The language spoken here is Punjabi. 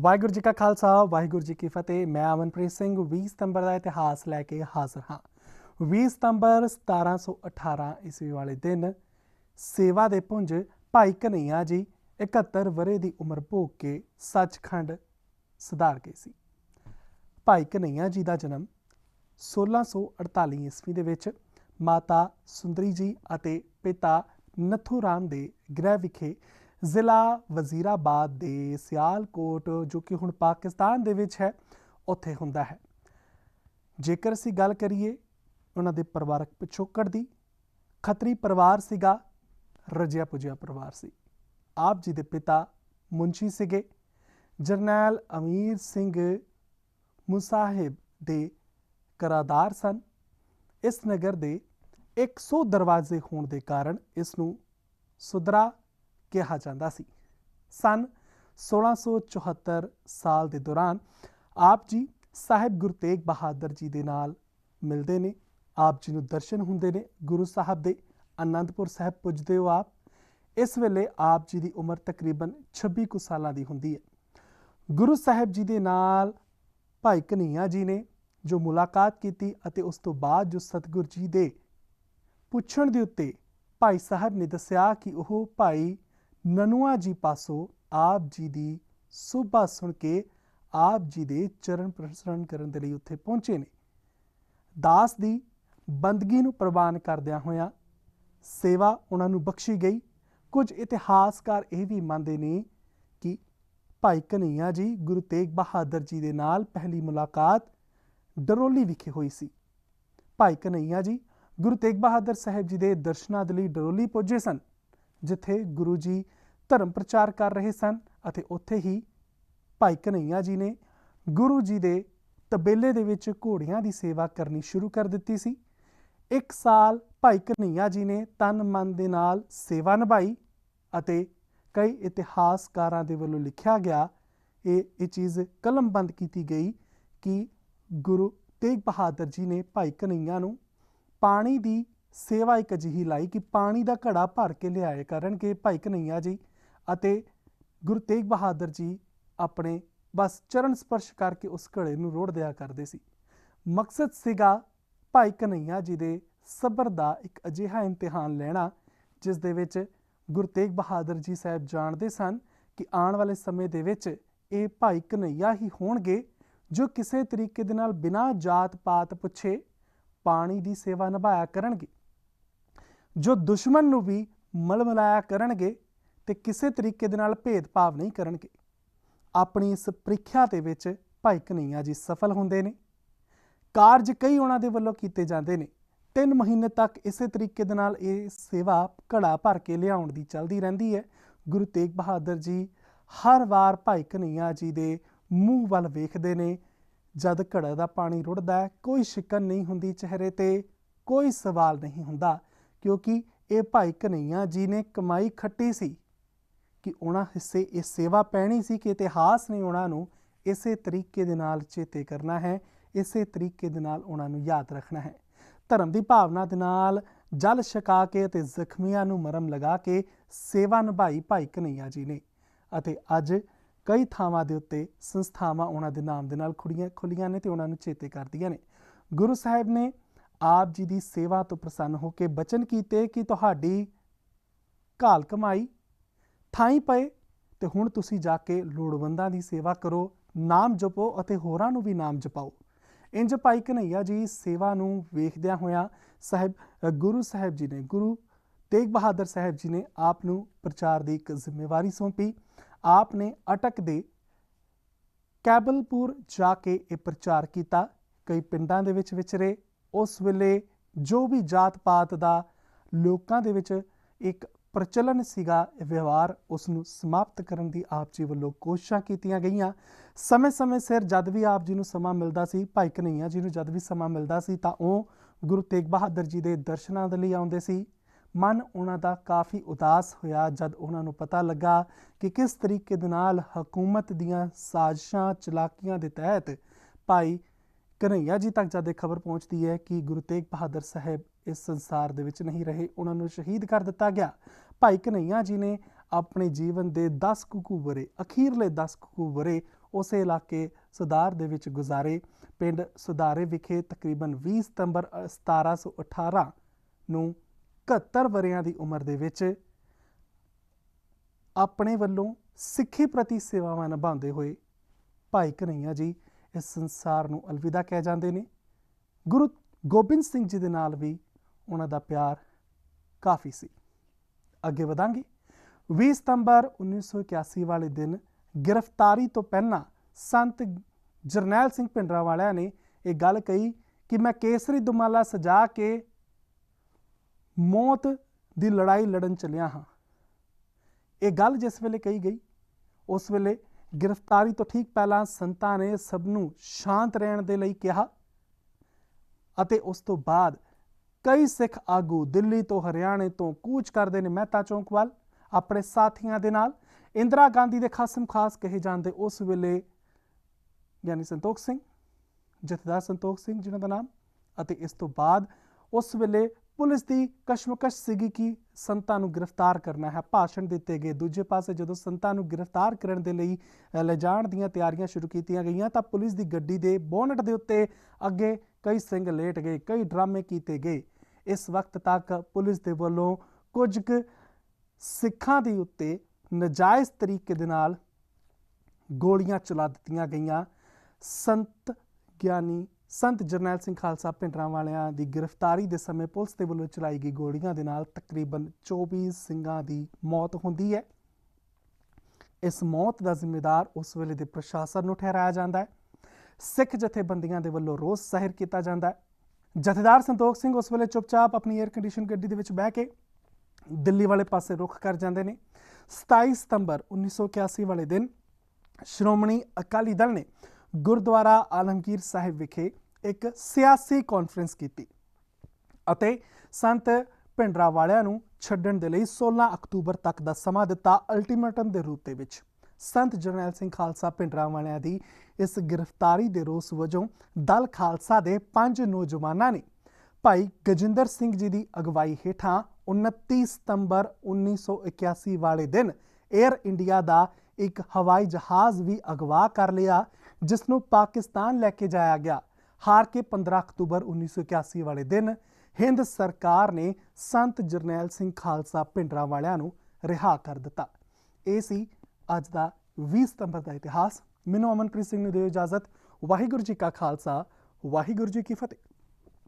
ਵਾਹਿਗੁਰੂ ਜੀ ਕਾ ਖਾਲਸਾ, ਵਾਹਿਗੁਰੂ ਜੀ ਕੀ ਫਤਿਹ। ਮੈਂ ਅਮਨਪ੍ਰੀਤ ਸਿੰਘ 20 ਸਤੰਬਰ ਦਾ ਇਤਿਹਾਸ ਲੈ ਕੇ ਹਾਜ਼ਰ ਹਾਂ। 20 ਸਤੰਬਰ 1718 ਈਸਵੀ ਵਾਲੇ ਦਿਨ ਸੇਵਾ ਦੇ ਪੁੰਜ ਭਾਈ ਕਨਈਆ ਜੀ 71 ਵਰੇ ਦੀ ਉਮਰ ਭੋਗ ਕੇ ਸੱਚਖੰਡ ਸੁਧਾਰ ਗਏ ਸੀ। ਭਾਈ ਕਨਈਆ ਜੀ ਦਾ ਜਨਮ 1648 ਈਸਵੀ ਦੇ ਵਿੱਚ ਮਾਤਾ ਸੁੰਦਰੀ ਜੀ ਅਤੇ ਪਿਤਾ ਨਥੂ ਰਾਮ ਦੇ ਗ੍ਰਹਿ ਵਿਖੇ ਜ਼ਿਲ੍ਹਾ ਵਜ਼ੀਰਾਬਾਦ ਦੇ ਸਿਆਲਕੋਟ, ਜੋ ਕਿ ਹੁਣ ਪਾਕਿਸਤਾਨ ਦੇ ਵਿੱਚ ਹੈ, ਉੱਥੇ ਹੁੰਦਾ ਹੈ। ਜੇਕਰ ਅਸੀਂ ਗੱਲ ਕਰੀਏ ਉਹਨਾਂ ਦੇ ਪਰਿਵਾਰਕ ਪਿਛੋਕੜ ਦੀ, ਖੱਤਰੀ ਪਰਿਵਾਰ ਸੀਗਾ, ਰਜਿਆ ਪੁਜਿਆ ਪਰਿਵਾਰ ਸੀ। ਆਪ ਜੀ ਦੇ ਪਿਤਾ ਮੁੰਸ਼ੀ ਸੀਗੇ, ਜਰਨੈਲ ਅਮੀਰ ਸਿੰਘ ਮੁਸਾਹਿਬ ਦੇ ਕਰਾਦਾਰ ਸਨ। ਇਸ ਨਗਰ ਦੇ 100 ਦਰਵਾਜ਼ੇ ਹੋਣ ਦੇ ਕਾਰਨ ਇਸ ਨੂੰ ਸੁਦਰਾ ਕਿਹਾ ਜਾਂਦਾ ਸੀ। ਸਨ 1674 ਸਾਲ ਦੇ ਦੌਰਾਨ ਆਪ ਜੀ ਸਾਹਿਬ ਗੁਰੂ ਤੇਗ ਬਹਾਦਰ ਜੀ ਦੇ ਨਾਲ ਮਿਲਦੇ ਨੇ। ਆਪ ਜੀ ਨੂੰ ਦਰਸ਼ਨ ਹੁੰਦੇ ਨੇ ਗੁਰੂ ਸਾਹਿਬ ਦੇ। ਅਨੰਦਪੁਰ ਸਾਹਿਬ ਪੁੱਜਦੇ ਹੋ ਆਪ। ਇਸ ਵੇਲੇ ਆਪ ਜੀ ਦੀ ਉਮਰ ਤਕਰੀਬਨ 26 ਕੁ ਸਾਲਾਂ ਦੀ ਹੁੰਦੀ ਹੈ। ਗੁਰੂ ਸਾਹਿਬ ਜੀ ਦੇ ਨਾਲ ਭਾਈ ਕਨਈਆ ਜੀ ਨੇ ਜੋ ਮੁਲਾਕਾਤ ਕੀਤੀ ਅਤੇ ਉਸ ਤੋਂ ਬਾਅਦ ਜੋ ਸਤਿਗੁਰ ਜੀ ਦੇ ਪੁੱਛਣ ਦੇ ਉੱਤੇ ਭਾਈ ਸਾਹਿਬ ਨੇ ਦੱਸਿਆ ਕਿ ਉਹ ਭਾਈ ਨਨੂਆ ਜੀ ਪਾਸੋਂ ਆਪ ਜੀ ਦੀ ਸੁਭਾ ਸੁਣ ਕੇ ਆਪ ਜੀ ਦੇ ਚਰਨ ਪ੍ਰਸਰਣ ਕਰਨ ਦੇ ਲਈ ਉੱਥੇ ਪਹੁੰਚੇ ਨੇ। ਦਾਸ ਦੀ ਬੰਦਗੀ ਨੂੰ ਪ੍ਰਵਾਨ ਕਰਦਿਆਂ ਹੋਇਆਂ ਸੇਵਾ ਉਹਨਾਂ ਨੂੰ ਬਖਸ਼ੀ ਗਈ। ਕੁਝ ਇਤਿਹਾਸਕਾਰ ਇਹ ਵੀ ਮੰਨਦੇ ਨੇ ਕਿ ਭਾਈ ਕਨਈਆ ਜੀ ਗੁਰੂ ਤੇਗ ਬਹਾਦਰ ਜੀ ਦੇ ਨਾਲ ਪਹਿਲੀ ਮੁਲਾਕਾਤ ਡਰੋਲੀ ਵਿਖੇ ਹੋਈ ਸੀ। ਭਾਈ ਕਨਈਆ ਜੀ ਗੁਰੂ ਤੇਗ ਬਹਾਦਰ ਸਾਹਿਬ ਜੀ ਦੇ ਦਰਸ਼ਨਾਂ ਦੇ ਲਈ ਡਰੋਲੀ ਪਹੁੰਚੇ ਸਨ। ਜਿੱਥੇ ਗੁਰੂ ਜੀ ਧਰਮ ਪ੍ਰਚਾਰ ਕਰ ਰਹੇ ਸਨ ਅਤੇ ਉੱਥੇ ਹੀ ਭਾਈ ਕਨਈਆ ਜੀ ਨੇ ਗੁਰੂ ਜੀ ਦੇ ਤਬੇਲੇ ਦੇ ਵਿੱਚ ਘੋੜੀਆਂ ਦੀ ਸੇਵਾ ਕਰਨੀ ਸ਼ੁਰੂ ਕਰ ਦਿੱਤੀ ਸੀ। ਇੱਕ ਸਾਲ ਭਾਈ ਕਨਈਆ ਜੀ ਨੇ ਤਨ ਮਨ ਦੇ ਨਾਲ ਸੇਵਾ ਨਿਭਾਈ ਅਤੇ ਕਈ ਇਤਿਹਾਸਕਾਰਾਂ ਦੇ ਵੱਲੋਂ ਲਿਖਿਆ ਗਿਆ, ਇਹ ਇਹ ਚੀਜ਼ ਕਲਮਬੰਦ ਕੀਤੀ ਗਈ ਕਿ ਗੁਰੂ ਤੇਗ ਬਹਾਦਰ ਜੀ ਨੇ ਭਾਈ ਕਨਈਆ ਨੂੰ ਪਾਣੀ ਦੀ ਸੇਵਾ ਇੱਕ ਅਜਿਹੀ ਲਾਈ ਕਿ ਪਾਣੀ ਦਾ ਘੜਾ ਭਰ ਕੇ ਲਿਆਏ ਕਰਨਗੇ ਭਾਈ ਕਨਈਆ ਜੀ ਅਤੇ ਗੁਰੂ ਤੇਗ ਬਹਾਦਰ ਜੀ ਆਪਣੇ ਬਸ ਚਰਨ ਸਪਰਸ਼ ਕਰਕੇ ਉਸ ਘੜੇ ਨੂੰ ਰੋੜ ਦਿਆ ਕਰਦੇ ਸੀ। ਮਕਸਦ ਸੀਗਾ ਭਾਈ ਕਨਈਆ ਜੀ ਦੇ ਸਬਰ ਦਾ ਇੱਕ ਅਜਿਹਾ ਇਮਤਿਹਾਨ ਲੈਣਾ, ਜਿਸ ਦੇ ਵਿੱਚ ਗੁਰੂ ਤੇਗ ਬਹਾਦਰ ਜੀ ਸਾਹਿਬ ਜਾਣਦੇ ਸਨ ਕਿ ਆਉਣ ਵਾਲੇ ਸਮੇਂ ਦੇ ਵਿੱਚ ਇਹ ਭਾਈ ਕਨਈਆ ਹੀ ਹੋਣਗੇ ਜੋ ਕਿਸੇ ਤਰੀਕੇ ਦੇ ਨਾਲ ਬਿਨਾਂ ਜਾਤ ਪਾਤ ਪੁੱਛੇ ਪਾਣੀ ਦੀ ਸੇਵਾ ਨਿਭਾਇਆ ਕਰਨਗੇ। ਜੋ ਦੁਸ਼ਮਣ ਨੂੰ ਵੀ ਮਲਮਲਾਇਆ ਕਰਨਗੇ ਤੇ ਕਿਸੇ ਤਰੀਕੇ ਦੇ ਨਾਲ ਭੇਦਭਾਵ ਨਹੀਂ ਕਰਨਗੇ। ਆਪਣੀ ਇਸ ਪ੍ਰੀਖਿਆ ਦੇ ਵਿੱਚ ਭਾਈ ਕਨਈਆ ਜੀ ਸਫਲ ਹੁੰਦੇ ਨੇ। ਕਾਰਜ ਕਈ ਉਹਨਾਂ ਦੇ ਵੱਲੋਂ ਕੀਤੇ ਜਾਂਦੇ ਨੇ। 3 ਮਹੀਨੇ ਤੱਕ ਇਸੇ ਤਰੀਕੇ ਦੇ ਨਾਲ ਇਹ ਸੇਵਾ ਘੜਾ ਭਰ ਕੇ ਲਿਆਉਣ ਦੀ ਚੱਲਦੀ ਰਹਿੰਦੀ ਹੈ। ਗੁਰੂ ਤੇਗ ਬਹਾਦਰ ਜੀ ਹਰ ਵਾਰ ਭਾਈ ਕਨਈਆ ਜੀ ਦੇ ਮੂੰਹ ਵੱਲ ਵੇਖਦੇ ਨੇ। ਜਦ ਘੜਾ ਦਾ ਪਾਣੀ ਰੁੜਦਾ ਕੋਈ ਸ਼ਿਕਨ ਨਹੀਂ ਹੁੰਦੀ ਚਿਹਰੇ ਤੇ, ਕੋਈ ਸਵਾਲ ਨਹੀਂ ਹੁੰਦਾ। ਕਿਉਂਕਿ ਇਹ ਭਾਈ ਕਨਈਆ ਜੀ ਨੇ ਕਮਾਈ ਖੱਟੀ ਸੀ ਕਿ ਉਹਨਾਂ ਹਿੱਸੇ, ਇਹ ਸੇਵਾ ਪੈਣੀ ਸੀ ਕਿ ਇਤਿਹਾਸ ਨੇ ਉਹਨਾਂ ਨੂੰ ਇਸੇ ਤਰੀਕੇ ਦੇ ਨਾਲ ਚੇਤੇ ਕਰਨਾ ਹੈ, ਇਸੇ ਤਰੀਕੇ ਦੇ ਨਾਲ ਉਹਨਾਂ ਨੂੰ ਯਾਦ ਰੱਖਣਾ ਹੈ। ਧਰਮ ਦੀ ਭਾਵਨਾ ਦੇ ਨਾਲ ਜਲ ਛਕਾ ਕੇ ਅਤੇ ਜ਼ਖਮੀਆਂ ਨੂੰ ਮਰਮ ਲਗਾ ਕੇ ਸੇਵਾ ਨਿਭਾਈ ਭਾਈ ਕਨਈਆ ਜੀ ਨੇ ਅਤੇ ਅੱਜ ਕਈ ਥਾਵਾਂ ਦੇ ਉੱਤੇ ਸੰਸਥਾਵਾਂ ਉਹਨਾਂ ਦੇ ਨਾਮ ਦੇ ਨਾਲ ਖੁੜੀਆਂ ਖੁੱਲੀਆਂ ਨੇ ਤੇ ਉਹਨਾਂ ਨੂੰ ਚੇਤੇ ਕਰਦੀਆਂ ਨੇ। ਗੁਰੂ ਸਾਹਿਬ ਨੇ ਆਪ ਜੀ ਦੀ ਸੇਵਾ ਤੋਂ ਪ੍ਰਸੰਨ ਹੋ ਕੇ ਬਚਨ ਕੀਤੇ ਕਿ ਤੁਹਾਡੀ ਘਾਲ ਕਮਾਈ ਥਾਈ ਪਏ ਤੇ ਹੁਣ ਤੁਸੀਂ ਜਾ ਕੇ ਲੋੜਵੰਦਾਂ ਦੀ ਸੇਵਾ ਕਰੋ, ਨਾਮ ਜਪੋ ਅਤੇ ਹੋਰਾਂ ਨੂੰ ਵੀ ਨਾਮ ਜਪਾਓ। ਇੰਜ ਭਾਈ ਕਨਈਆ ਜੀ ਸੇਵਾ ਨੂੰ ਵੇਖਦਿਆਂ ਹੋਇਆਂ ਸਾਹਿਬ ਗੁਰੂ ਸਾਹਿਬ ਜੀ ਨੇ, ਗੁਰੂ ਤੇਗ ਬਹਾਦਰ ਸਾਹਿਬ ਜੀ ਨੇ ਆਪ ਨੂੰ ਪ੍ਰਚਾਰ ਦੀ ਇੱਕ ਜ਼ਿੰਮੇਵਾਰੀ ਸੌਂਪੀ। ਆਪ ਨੇ ਅਟਕ ਦੇ ਕੈਬਲਪੁਰ ਜਾ ਕੇ ਇਹ ਪ੍ਰਚਾਰ ਕੀਤਾ। ਕਈ ਪਿੰਡਾਂ ਦੇ ਵਿੱਚ ਵਿਚਰੇ ਉਸ ਵੇਲੇ ਜੋ ਵੀ ਜਾਤ ਪਾਤ ਦਾ ਲੋਕਾਂ ਦੇ ਵਿੱਚ ਇੱਕ ਪ੍ਰਚਲਨ ਸੀਗਾ ਵਿਵਹਾਰ ਉਸ ਨੂੰ ਸਮਾਪਤ ਕਰਨ ਦੀ ਆਪ ਜੀ ਵੱਲੋਂ ਕੋਸ਼ਿਸ਼ਾਂ ਕੀਤੀਆਂ ਗਈਆਂ। ਸਮੇਂ-ਸਮੇਂ ਸਿਰ ਜਦ ਵੀ ਆਪ ਜੀ ਨੂੰ ਸਮਾਂ ਮਿਲਦਾ ਸੀ, ਭਾਈ ਕਨਈਆ ਜੀ ਨੂੰ ਜਦ ਵੀ ਸਮਾਂ ਮਿਲਦਾ ਸੀ ਤਾਂ ਉਹ ਗੁਰੂ ਤੇਗ ਬਹਾਦਰ ਜੀ ਦੇ ਦਰਸ਼ਨਾਂ ਦੇ ਲਈ ਆਉਂਦੇ ਸੀ। ਮਨ ਉਹਨਾਂ ਦਾ ਕਾਫੀ ਉਦਾਸ ਹੋਇਆ ਜਦ ਉਹਨਾਂ ਨੂੰ ਪਤਾ ਲੱਗਾ ਕਿ ਕਿਸ ਤਰੀਕੇ ਦੇ ਨਾਲ ਹਕੂਮਤ ਦੀਆਂ ਸਾਜ਼ਿਸ਼ਾਂ, ਚਲਾਕੀਆਂ ਦੇ ਤਹਿਤ ਭਾਈ ਕਨਈਆ ਜੀ ਤੱਕ ਜਦ ਇਹ ਖਬਰ ਪਹੁੰਚਦੀ ਹੈ ਕਿ ਗੁਰੂ ਤੇਗ ਬਹਾਦਰ ਸਾਹਿਬ ਇਸ ਸੰਸਾਰ ਦੇ ਵਿੱਚ ਨਹੀਂ ਰਹੇ। ਉਹਨਾਂ ਨੂੰ ਸ਼ਹੀਦ ਕਰ ਦਿੱਤਾ ਗਿਆ। ਭਾਈ ਕਨਈਆ ਜੀ ਨੇ ਆਪਣੇ ਜੀਵਨ ਦੇ 10 ਕੁ ਵਰੇ ਅਖੀਰਲੇ 10 ਕੁ ਵਰੇ ਉਸੇ ਇਲਾਕੇ ਸੁਧਾਰ ਦੇ ਵਿੱਚ ਗੁਜ਼ਾਰੇ। ਪਿੰਡ ਸੁਧਾਰੇ ਵਿਖੇ ਤਕਰੀਬਨ 20 ਸਤੰਬਰ ਅ, 1718 ਨੂੰ 71 ਵਰਿਆਂ ਦੀ ਉਮਰ ਦੇ ਵਿੱਚ ਆਪਣੇ ਵੱਲੋਂ ਸਿੱਖੀ ਪ੍ਰਤੀ ਸੇਵਾਵਾਂ ਨਿਭਾਉਂਦੇ ਹੋਏ ਭਾਈ ਕਨਈਆ ਜੀ ਇਸ ਸੰਸਾਰ ਨੂੰ ਅਲਵਿਦਾ ਕਹਿ ਜਾਂਦੇ ਨੇ। ਗੁਰੂ ਗੋਬਿੰਦ ਸਿੰਘ ਜੀ ਦੇ ਨਾਲ ਵੀ ਉਹਨਾਂ ਦਾ ਪਿਆਰ ਕਾਫੀ ਸੀ। ਅੱਗੇ ਵਧਾਂਗੇ। 20 ਸਤੰਬਰ 1981 ਵਾਲੇ ਦਿਨ ਗ੍ਰਿਫਤਾਰੀ ਤੋਂ ਪਹਿਲਾਂ ਸੰਤ ਜਰਨੈਲ ਸਿੰਘ ਪਿੰਡਰਾ ਵਾਲਿਆਂ ਨੇ ਇਹ ਗੱਲ ਕਹੀ ਕਿ ਮੈਂ ਕੇਸਰੀ ਦੁਮਾਲਾ ਸਜਾ ਕੇ ਮੌਤ ਦੀ ਲੜਾਈ ਲੜਨ ਚੱਲਿਆ ਹਾਂ। ਇਹ ਗੱਲ ਜਿਸ ਵੇਲੇ ਕਹੀ ਗਈ, ਉਸ ਵੇਲੇ ਗ੍ਰਿਫਤਾਰੀ ਤੋਂ ਠੀਕ ਪਹਿਲਾਂ ਸੰਤਾਂ ਨੇ ਸਭ ਨੂੰ ਸ਼ਾਂਤ ਰਹਿਣ ਦੇ ਲਈ ਕਿਹਾ ਅਤੇ ਉਸ ਤੋਂ ਬਾਅਦ ਕਈ ਸਿੱਖ ਆਗੂ ਦਿੱਲੀ ਤੋਂ ਹਰਿਆਣੇ ਤੋਂ ਕੂਚ ਕਰਦੇ ਨੇ। ਮਹਿਤਾ ਚੌਂਕ ਵੱਲ ਆਪਣੇ ਸਾਥੀਆਂ ਦੇ ਨਾਲ ਇੰਦਰਾ ਗਾਂਧੀ ਦੇ ਖਾਸਮ ਖਾਸ ਕਹੇ ਜਾਂਦੇ ਉਸ ਵੇਲੇ ਯਾਨੀ ਸੰਤੋਖ ਸਿੰਘ, ਜਥੇਦਾਰ ਸੰਤੋਖ ਸਿੰਘ ਜਿਨ੍ਹਾਂ ਦਾ ਨਾਮ ਅਤੇ ਇਸ ਤੋਂ ਬਾਅਦ ਉਸ ਵੇਲੇ ਪੁਲਿਸ ਦੀ ਕਸ਼ਮਕਸ਼ ਸੀਗੀ ਕਿ ਸੰਤਾਂ ਨੂੰ ਗ੍ਰਿਫਤਾਰ ਕਰਨਾ ਹੈ। ਭਾਸ਼ਣ ਦਿੱਤੇ ਗਏ ਦੂਜੇ ਪਾਸੇ ਜਦੋਂ ਸੰਤਾਂ ਨੂੰ ਗ੍ਰਿਫਤਾਰ ਕਰਨ ਦੇ ਲਈ ਲਿਜਾਣ ਦੀਆਂ ਤਿਆਰੀਆਂ ਸ਼ੁਰੂ ਕੀਤੀਆਂ ਗਈਆਂ ਤਾਂ ਪੁਲਿਸ ਦੀ ਗੱਡੀ ਦੇ ਬੋਨਟ ਦੇ ਉੱਤੇ ਅੱਗੇ ਕਈ ਸਿੰਘ ਲੇਟ ਗਏ, ਕਈ ਡਰਾਮੇ ਕੀਤੇ ਗਏ। ਇਸ ਵਕਤ ਤੱਕ ਪੁਲਿਸ ਦੇ ਵੱਲੋਂ ਕੁਝ ਕੁ ਸਿੱਖਾਂ ਦੇ ਉੱਤੇ ਨਜਾਇਜ਼ ਤਰੀਕੇ ਦੇ ਨਾਲ ਗੋਲੀਆਂ ਚਲਾ ਦਿੱਤੀਆਂ ਗਈਆਂ। ਸੰਤ ਗਿਆਨੀ ਸੰਤ ਜਰਨੈਲ ਸਿੰਘ ਖਾਲਸਾ ਪਿੰਡਰਾਂ ਵਾਲਿਆਂ ਦੀ ਗ੍ਰਿਫਤਾਰੀ ਦੇ ਸਮੇਂ ਪੁਲਿਸ ਦੇ ਵੱਲੋਂ ਚਲਾਈ ਗਈ ਗੋਲੀਆਂ ਦੇ ਨਾਲ ਤਕਰੀਬਨ 24 ਸਿੰਘਾਂ ਦੀ ਮੌਤ ਹੁੰਦੀ ਹੈ। ਇਸ ਮੌਤ ਦਾ ਜ਼ਿੰਮੇਦਾਰ ਉਸ ਵੇਲੇ ਦੇ ਪ੍ਰਸ਼ਾਸਨ ਨੂੰ ਠਹਿਰਾਇਆ ਜਾਂਦਾ ਹੈ। ਸਿੱਖ ਜਥੇਬੰਦੀਆਂ ਦੇ ਵੱਲੋਂ ਰੋਸ ਜ਼ਾਹਿਰ ਕੀਤਾ ਜਾਂਦਾ ਹੈ। ਜਥੇਦਾਰ ਸੰਤੋਖ ਸਿੰਘ ਉਸ ਵੇਲੇ ਚੁੱਪਚਾਪ ਆਪਣੀ 에ਅਰ ਕੰਡੀਸ਼ਨ ਗੱਡੀ ਦੇ ਵਿੱਚ ਬਹਿ ਕੇ ਦਿੱਲੀ ਵਾਲੇ ਪਾਸੇ ਰੁਖ ਕਰ ਜਾਂਦੇ ਨੇ। 27 ਸਤੰਬਰ 1981 ਵਾਲੇ ਦਿਨ ਸ਼੍ਰੋਮਣੀ ਅਕਾਲੀ ਦਲ ਨੇ ਗੁਰਦੁਆਰਾ ਆਲਮਗੀਰ ਸਾਹਿਬ ਵਿਖੇ ਇੱਕ ਸਿਆਸੀ ਕਾਨਫਰੰਸ ਕੀਤੀ ਅਤੇ ਸੰਤ ਭਿੰਡਰਾ ਵਾਲਿਆਂ ਨੂੰ ਛੱਡਣ ਦੇ ਲਈ 16 ਅਕਤੂਬਰ ਤੱਕ ਦਾ ਸਮਾਂ ਦਿੱਤਾ ਅਲਟੀਮੇਟਮ ਦੇ ਰੂਪ ਦੇ ਵਿੱਚ। ਸੰਤ ਜਰਨੈਲ ਸਿੰਘ ਖਾਲਸਾ ਭਿੰਡਰਾ ਵਾਲਿਆਂ ਦੀ ਇਸ ਗ੍ਰਿਫਤਾਰੀ ਦੇ ਰੋਸ ਵਜੋਂ ਦਲ ਖਾਲਸਾ ਦੇ ਪੰਜ ਨੌਜਵਾਨਾਂ ਨੇ ਭਾਈ ਗਜਿੰਦਰ ਸਿੰਘ ਜੀ ਦੀ ਅਗਵਾਈ ਹੇਠਾਂ 29 ਸਤੰਬਰ 1981 ਵਾਲੇ ਦਿਨ 에ਅਰ ਇੰਡੀਆ ਦਾ ਇੱਕ ਹਵਾਈ ਜਹਾਜ਼ ਵੀ ਅਗਵਾ ਕਰ ਲਿਆ ਜਿਸ ਨੂੰ ਪਾਕਿਸਤਾਨ ਲੈ ਕੇ ਜਾਇਆ ਗਿਆ। ਹਾਰ ਕੇ 15 ਅਕਤੂਬਰ 1981 ਵਾਲੇ ਦਿਨ ਹਿੰਦ ਸਰਕਾਰ ਨੇ ਸੰਤ ਜਰਨੈਲ ਸਿੰਘ ਖਾਲਸਾ ਭਿੰਡਰਾਂ ਵਾਲਿਆਂ ਨੂੰ ਰਿਹਾ ਕਰ ਦਿੱਤਾ। ਇਹ ਸੀ ਅੱਜ ਦਾ 20 ਸਤੰਬਰ ਦਾ ਇਤਿਹਾਸ। ਮੈਨੂੰ ਅਮਨਪ੍ਰੀਤ ਸਿੰਘ ਨੂੰ ਦਿਓ ਇਜਾਜ਼ਤ। ਵਾਹਿਗੁਰੂ ਜੀ ਕਾ ਖਾਲਸਾ, ਵਾਹਿਗੁਰੂ ਜੀ ਕੀ ਫਤਿਹ।